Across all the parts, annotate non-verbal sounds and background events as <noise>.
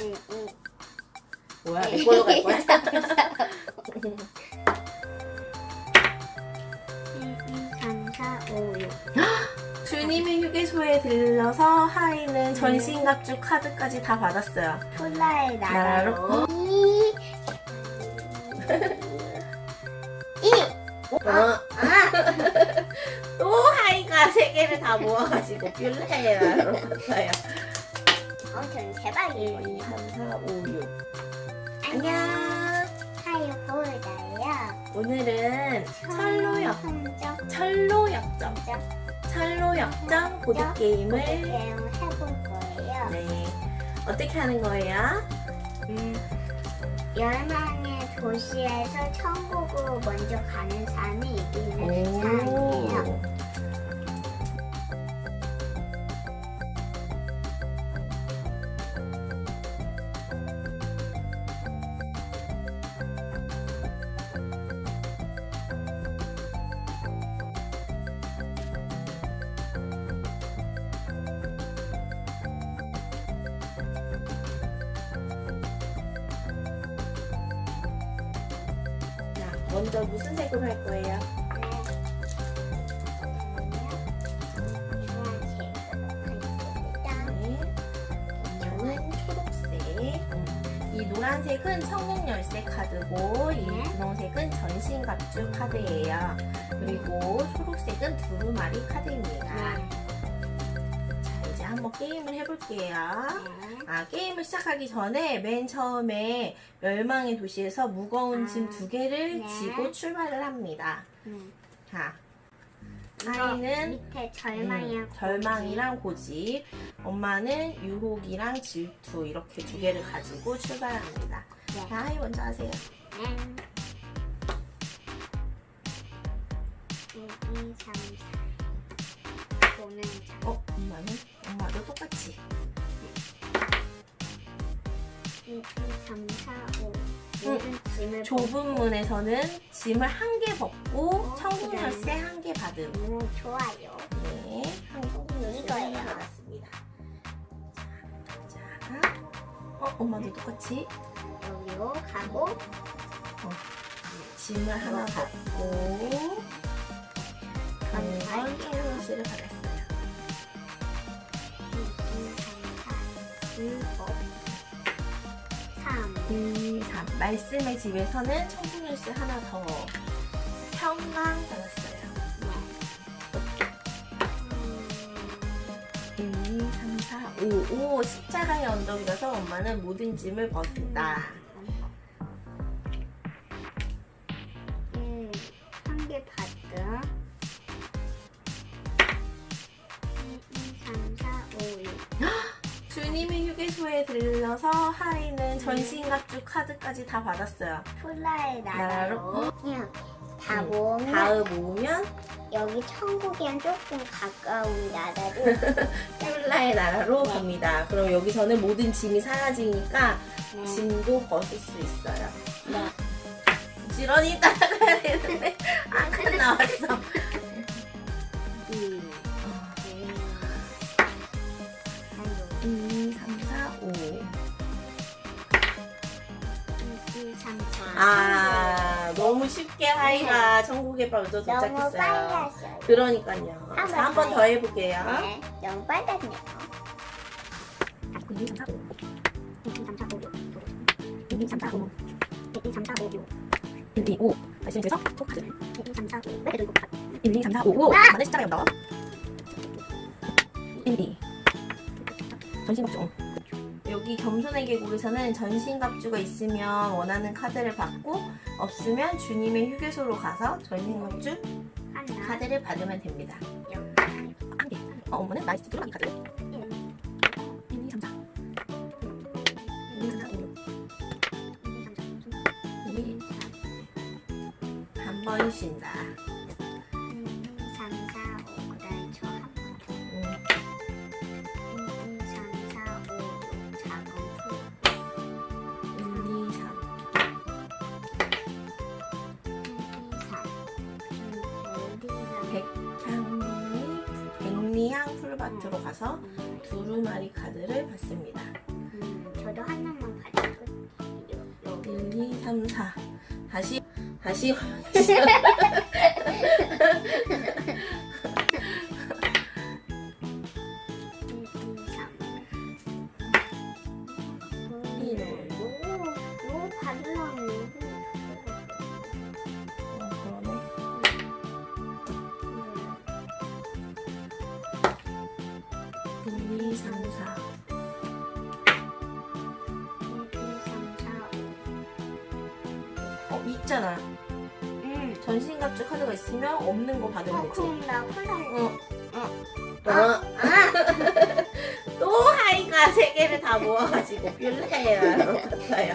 응, 응. 뭐야 내 걸로 갈 거야? 1, 2, 3, 4, 5, 6. 주님의 휴게소에 들러서 하이는 전신갑주 카드까지 다 받았어요. 폴라의 나라로? 나라로. 이. 이. 어? <laughs> 또 하이가 세 개를 다 모아가지고 나로 갔어요. <laughs> 아무튼 1, 대박이에요. 2, 3, 4, 5, 6. 안녕. 하유 보여줘요. 오늘은 철로 역 hun적 철로 역점 철로 역점 보드 게임을 게임을 해볼 거예요. 네 어떻게 하는 거예요? 음, 열망의 도시에서 천국으로 먼저 가는 사람이 이기는 사람이에요. 자 먼저 무슨 색으로 할 거예요? 네. 이 노란색은 성공 열쇠 카드고 이 네. 분홍색은 전신 갑주 카드예요. 그리고 초록색은 두루마리 카드입니다. 한번 게임을 해볼게요. 아 게임을 시작하기 전에 맨 처음에 멸망의 도시에서 무거운 아, 짐두 개를 네. 지고 출발을 합니다. 자 이거 아이는 밑에 절망이랑 음, 절망이랑 고집, 엄마는 유혹이랑 질투 이렇게 두 개를 가지고 출발합니다. 네. 자, 하이 먼저 하세요. 음. 1, 2, 3, 4 자 어, 엄마는? 엄마도 똑같이. 1, 2, 3, 4, 5 모든 짐을 좁은 문에서는 짐을 한 개 벗고 어, 천국 그다음에? 열쇠 한 개 받음. 오, 좋아요. 네, 천국 열쇠 이거예요. 받았습니다. 자, 자, 어, 엄마도 똑같이 여기로 가고 짐을 하나 받고 한번 천국 열쇠를 받았어요. 말씀의 집에서는 열쇠 하나 더 평강 받았어요. 1, 2, 3, 4, 5. 5. 십자가의 언덕이라서 엄마는 모든 짐을 벗는다. 음, 한개 받음 1, 2, 3, 4, 5, 6 주님의 휴게소에 들러서 하이는 전신갑주 카드까지 다 받았어요. 폴라의 나라로? 나라로 그냥 다 음, 모으면 다음 모으면 여기 천국이랑 조금 가까운 나라로 <laughs> 폴라의 나라로 갑니다. 그럼 여기서는 모든 짐이 사라지니까 네. 짐도 벗을 수 있어요. 네. 지런이 따라가야 되는데 한칸 나왔어. 아, 너무 쉽게 하이가 천국에 먼저 너무 빨리 도착했어요. 하셔요 그러니까요. 한 자, 한번번더더 해볼게요. 네, 너무 빨랐네요 1, 2, 3, 4, 5. 1, 2, 3, 4, 5, 6 1, 2, 3, 4, 5. 1, 2, 3, 4, 5, 6 1, 2, 5. 말씀 주셔서 토카드. 1, 2, 3, 4, 5왜 이거 1, 2, 3, 4, 5. 5. 아! 많은 숫자 여기 겸손의 계곡에서는 전신갑주가 있으면 원하는 카드를 받고 없으면 주님의 휴게소로 가서 전신갑주 카드를 받으면 됩니다. 한 개. 어, 엄마는 나이스 드라기 카드. 1, 2, 3, 4. 1, 2, 3, 4, 5, 6. 1, 2, 한번 쉰다. 마트로 가서 두루마리 카드를 봤습니다. 음, 저도 하나만 가지고 1, 2, 3, 4 다시 다시. <laughs> <laughs> 있잖아. 응. 전신갑주 카드가 있으면 없는 거 받으면 어, 되지. 그럼 나 콜라 어. 아, 어. <laughs> 또 하이가 세 개를 다 모아가지고 뷰레를 갔어요.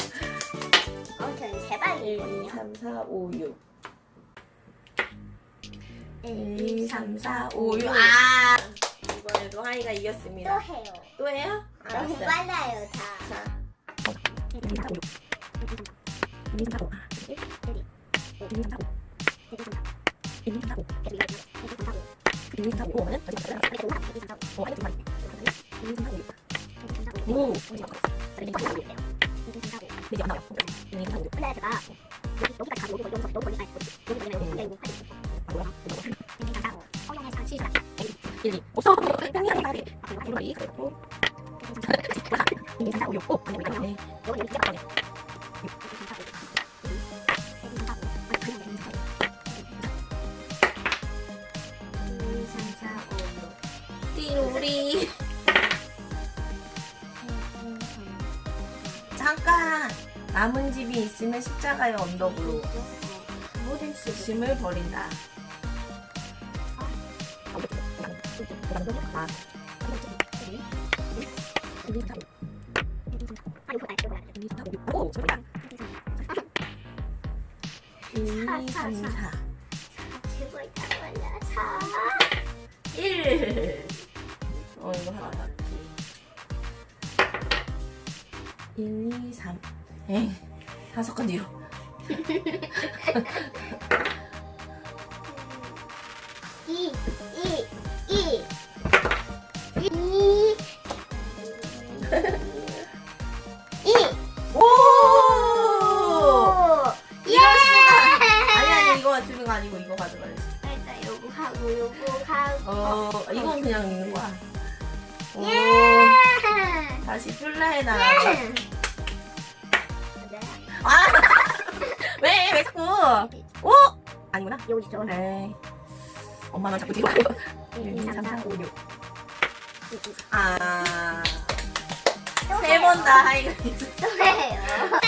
<laughs> 아무튼 1, 2, 제발이거든요. 3, 4, 5, 6. 1, 1, 2, 3, 4, 5, 6. 아! 이번에도 하이가 또 이겼습니다. 해요. 또 해요? 너무 알았어요. 빨라요 다. 자. 1, 2, 3, 4, 5, 6. 1, 2, 3, 4, 5. 1, 2, 3, 4, 5. 1, 2, 3, 4, 5. 1, 2, 3, 4, 5. 5는 어디 갔어요? 어, 하이가 두 마리. 1, 2, 3, 4, 5, 6. 오! 어디 갔어? 1, 2, 3, 4, 5, 6. 근데 안 나와요. 1, 2, 3, 4, 5, 6. 근데 제가 여기 여기까지 가고 여기 여기서 너무 멀리 아니 여기 멀리 말고 여기 이거 하지. 아, 뭐야? 이거 뭐야? 1, 2, 3, 4, 5. 허용해서 시작. 1, 2. 없어! 뺑이 하는 말이. 아, 이거 이 그리고 1, 2, 3, 4, 5, 6. 오! 아니, 이거 아니네. 여기 여기 시작하네. 1, 2, 3, 4, 5. 1, 띠로리. 잠깐! 남은 집이 있으면 십자가의 언덕으로 짐을 버린다. 아, 아 이거 나 이거 나 오, 저기다. 1, 2, 3, 4. 최고의 타월라 4 1. 어, 이거 하나 맞지. 1, 2, 3. 엥. 다섯 건 뒤로. <laughs> 2 2 나가. 네. 아! <laughs> 왜, 왜 자꾸? 오! 아니구나. 여기 있죠. 에이. 엄마만 자꾸 뒤로 가요. 1, 2, 3, 4, 5, 6. 아. 세 번다 있어. 또 해요.